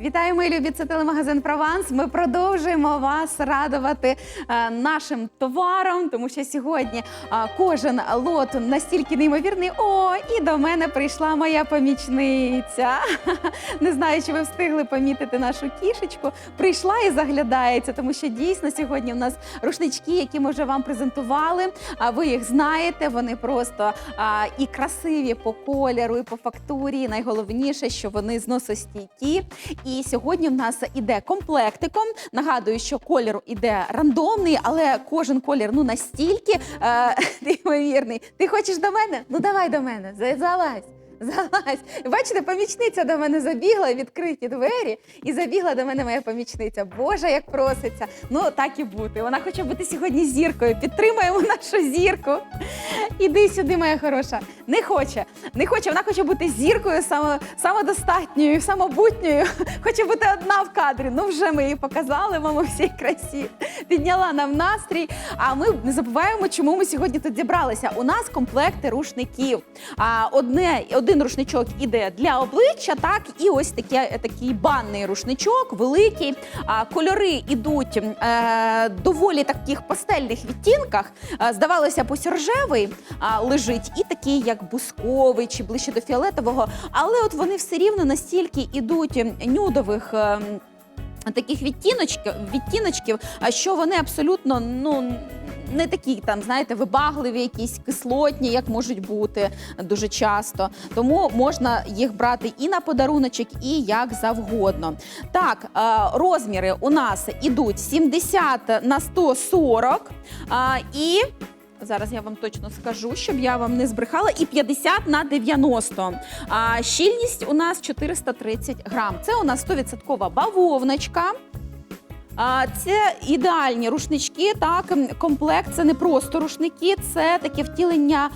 Вітаю, мої любі! Це телемагазин Прованс. Ми продовжуємо вас радувати е, нашим товаром, тому що сьогодні е, кожен лот настільки неймовірний. О, і до мене прийшла моя помічниця. Не знаю, чи ви встигли помітити нашу кішечку. Прийшла і заглядається, тому що дійсно сьогодні у нас рушнички, які ми вже вам презентували. А ви їх знаєте, вони просто а, і красиві по кольору, і по фактурі. І Найголовніше, що вони зносостійкі. І сьогодні в нас іде комплектиком. Нагадую, що колір іде рандомний, але кожен колір ну настільки е, неймовірний. Ти хочеш до мене? Ну давай до мене, залазь. Залазь. Бачите, помічниця до мене забігла, відкриті двері, і забігла до мене моя помічниця. Боже, як проситься. Ну так і бути. Вона хоче бути сьогодні зіркою. Підтримаємо нашу зірку. Іди сюди, моя хороша. Не хоче. Не хоче. Вона хоче бути зіркою, самодостатньою, самобутньою. Хоче бути одна в кадрі. Ну вже ми її показали вам у всій красі. Підняла нам настрій. А ми не забуваємо, чому ми сьогодні тут зібралися. У нас комплекти рушників. А одне, один рушничок іде для обличчя, так і ось таке, такий банний рушничок, великий. А кольори ідуть е, доволі таких пастельних відтінках. Е, здавалося, ось рожевий а, лежить, і такий, як бусковий чи ближче до фіолетового. Але от вони все рівно настільки ідуть нюдових. ем, Таких відтіночків, відтіночків, а що вони абсолютно ну не такі там, знаєте, вибагливі, якісь кислотні, як можуть бути дуже часто. Тому можна їх брати і на подаруночок, і як завгодно. Так, е, розміри у нас ідуть 70 на 140 а, і. Зараз я вам точно скажу, щоб я вам не збрехала. І 50 на 90. А щільність у нас 430 грам. Це у нас 100% бавовночка. Це ідеальні рушнички. Так, комплект це не просто рушники, це таке втілення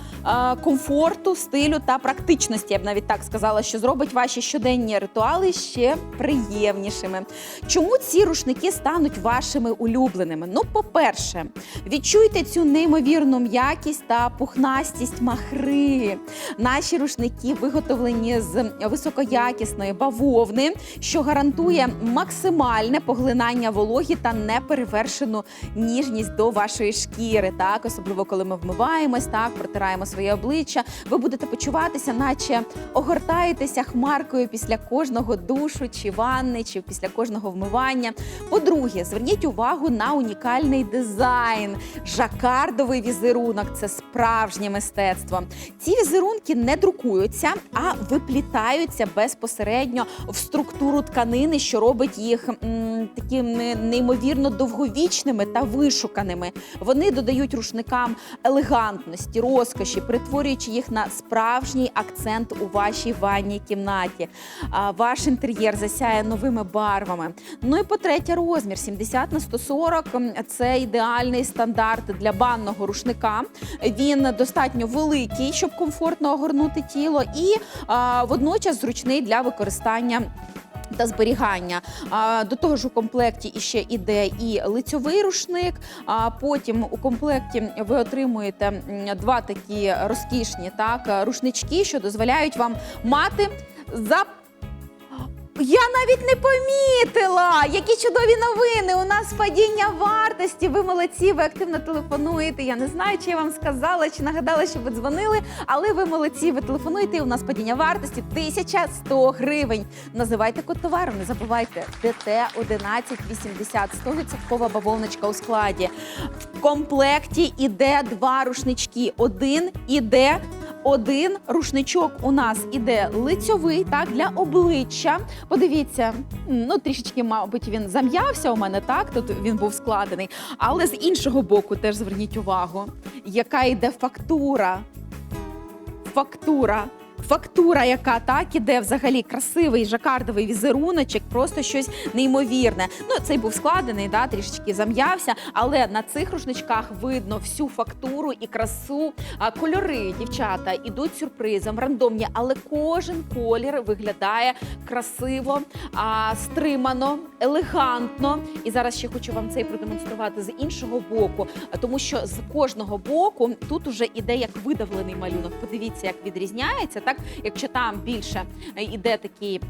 комфорту, стилю та практичності. Я б навіть так сказала, що зробить ваші щоденні ритуали ще приємнішими. Чому ці рушники стануть вашими улюбленими? Ну, по-перше, відчуйте цю неймовірну м'якість та пухнастість махри. Наші рушники виготовлені з високоякісної бавовни, що гарантує максимальне поглинання вологі та неперевершену ніжність до вашої шкіри. Так, особливо коли ми вмиваємось, так протираємо своє обличчя. Ви будете почуватися, наче огортаєтеся хмаркою після кожного душу чи ванни, чи після кожного вмивання. По-друге, зверніть увагу на унікальний дизайн. Жакардовий візерунок це справжнє мистецтво. Ці візерунки не друкуються, а виплітаються безпосередньо в структуру тканини, що робить їх м, такими неймовірно довговічними та вишуканими. Вони додають рушникам елегантності, розкоші, перетворюючи їх на справжній акцент у вашій ванній кімнаті. А, Ваш інтер'єр засяє новими барвами. Ну і по-третє, розмір 70 на 140 – це ідеальний стандарт для банного рушника. Він достатньо великий, щоб комфортно огорнути тіло, і а, водночас зручний для використання. Та зберігання. До того ж у комплекті іще іде і лицьовий рушник. А потім у комплекті ви отримуєте два такі розкішні так, рушнички, що дозволяють вам мати за. Я навіть не помітила, які чудові новини. У нас падіння вартості. Ви молодці, ви активно телефонуєте. Я не знаю, чи я вам сказала, чи нагадала, що ви дзвонили, але ви молодці, ви телефонуєте. і У нас падіння вартості 1100 гривень. Називайте код товару, не забувайте. ДТ 1180, 100% бавовночка у складі. В комплекті іде два рушнички. Один іде один рушничок у нас іде лицьовий, так, для обличчя. Подивіться, ну трішечки, мабуть, він зам'явся у мене, так, тут він був складений. Але з іншого боку теж зверніть увагу, яка йде фактура. Фактура. Фактура, яка так іде взагалі красивий жакардовий візеруночок, просто щось неймовірне. Ну, цей був складений, да, трішечки зам'явся, але на цих рушничках видно всю фактуру і красу. А кольори, дівчата, ідуть сюрпризом, рандомні, але кожен колір виглядає красиво, а, стримано, елегантно. І зараз ще хочу вам цей продемонструвати з іншого боку, тому що з кожного боку тут уже іде як видавлений малюнок. Подивіться, як відрізняється. Так, якщо там більше е, іде такий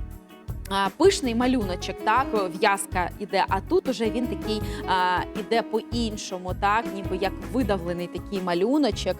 пишний малюночок, так, в'язка іде, а тут уже він такий а, іде по-іншому, так, ніби як видавлений такий малюночок.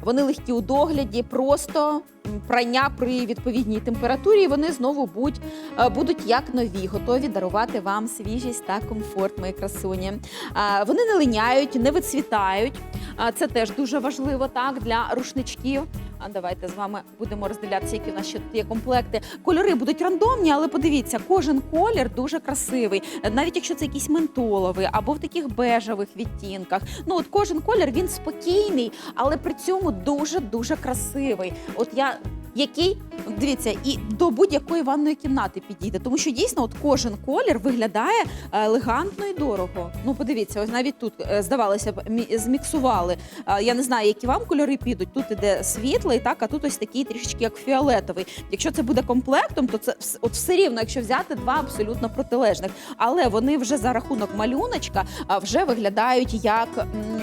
Вони легкі у догляді, просто прання при відповідній температурі, і вони знову будь, е, будуть як нові, готові дарувати вам свіжість та комфорт, мої красуні. А, Вони не линяють, не вицвітають. А, Це теж дуже важливо так для рушничків. А давайте з вами будемо розділятися, які в нас ще є комплекти. Кольори будуть рандомні, але подивіться, кожен колір дуже красивий. Навіть якщо це якийсь ментоловий або в таких бежевих відтінках. Ну от кожен колір він спокійний, але при цьому дуже дуже красивий. От я. Який дивіться, і до будь-якої ванної кімнати підійде, тому що дійсно, от кожен колір виглядає е, елегантно і дорого. Ну, подивіться, ось навіть тут е, здавалося б, зміксували. Е, Я не знаю, які вам кольори підуть. Тут іде світлий, так, а тут ось такий трішечки як фіолетовий. Якщо це буде комплектом, то це от все рівно, якщо взяти два абсолютно протилежних. Але вони вже за рахунок малюночка вже виглядають як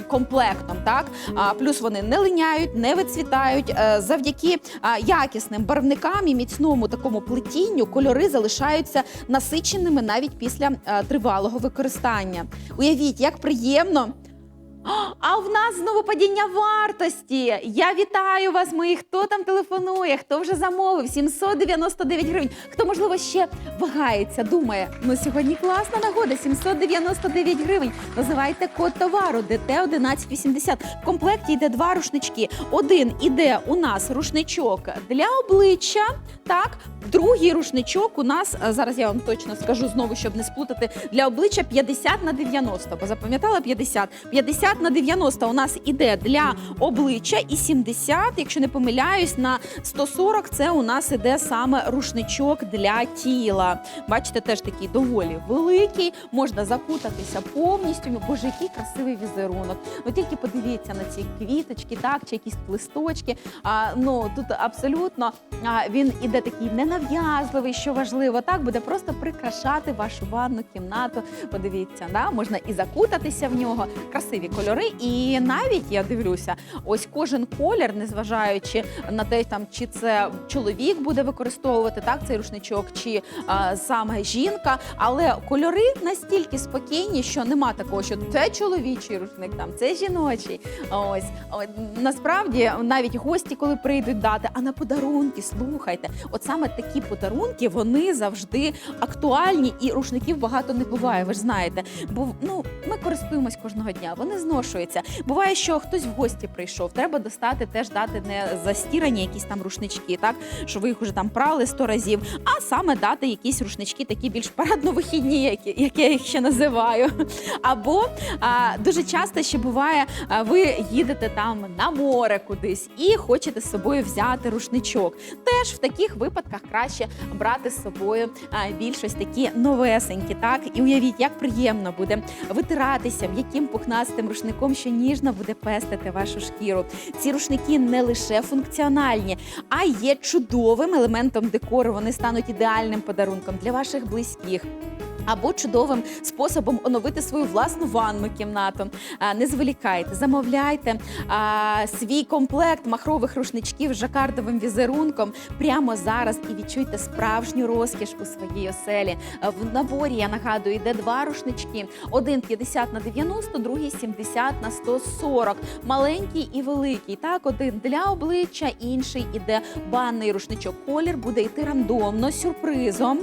комплектом. Так плюс вони не линяють, не вицвітають. Завдяки а, якісним барвникам і міцному такому плетінню кольори залишаються насиченими навіть після е, тривалого використання. Уявіть, як приємно. А в нас знову падіння вартості. Я вітаю вас, мої. Хто там телефонує? Хто вже замовив? 799 гривень. Хто, можливо, ще вагається, думає, ну сьогодні класна нагода, 799 гривень. Називайте код товару ДТ 1180. В комплекті йде два рушнички. Один іде у нас рушничок для обличчя. Так, другий рушничок у нас зараз я вам точно скажу знову, щоб не сплутати для обличчя 50 на 90. Бо запам'ятала 50? 50 на 90 у нас іде для обличчя, і 70, якщо не помиляюсь, на 140 це у нас іде саме рушничок для тіла. Бачите, теж такий доволі великий, можна закутатися повністю. Боже, який красивий візерунок. Ну тільки подивіться на ці квіточки, так, чи якісь листочки. А, ну тут абсолютно а, він іде такий ненав'язливий, що важливо. Так буде просто прикрашати вашу ванну кімнату. Подивіться, да? можна і закутатися в нього. Красиві кольори. І навіть я дивлюся, ось кожен колір, незважаючи на те, там чи це чоловік буде використовувати так цей рушничок, чи а, саме жінка. Але кольори настільки спокійні, що нема такого, що це чоловічий рушник, там це жіночий. Ось насправді навіть гості, коли прийдуть дати, а на подарунки слухайте, от саме такі подарунки вони завжди актуальні, і рушників багато не буває. Ви ж знаєте, бо ну ми користуємось кожного дня. Вони зношуються. Буває, що хтось в гості прийшов. Треба достати теж дати не застірані якісь там рушнички, так що ви їх уже там прали сто разів, а саме дати якісь рушнички, такі більш парадно-вихідні, які як я їх ще називаю. Або а, дуже часто ще буває, а, ви їдете там на море кудись і хочете з собою взяти рушничок. Теж в таких випадках краще брати з собою а, більш такі новесенькі, так і уявіть, як приємно буде витиратися м'яким пухнастим рушником, що ніжно буде пестити вашу шкіру. Ці рушники не лише функціональні, а є чудовим елементом декору. Вони стануть ідеальним подарунком для ваших близьких. Або чудовим способом оновити свою власну ванну кімнату. Не зволікайте, замовляйте свій комплект махрових рушничків з жакардовим візерунком прямо зараз і відчуйте справжню розкіш у своїй оселі. В наборі я нагадую, йде два рушнички: один 50 на 90, другий 70 на 140. Маленький і великий. Так, один для обличчя, інший іде банний рушничок. Колір буде йти рандомно, сюрпризом.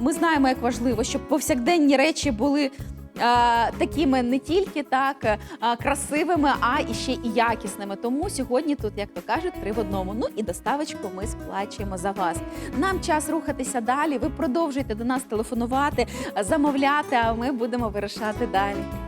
Ми знаємо, як важливо, щоб повсякденні речі були. Такими не тільки так красивими, а і ще і якісними. Тому сьогодні тут, як то кажуть, три в одному. Ну і доставочку ми сплачуємо за вас. Нам час рухатися далі. Ви продовжуйте до нас телефонувати, замовляти. А ми будемо вирушати далі.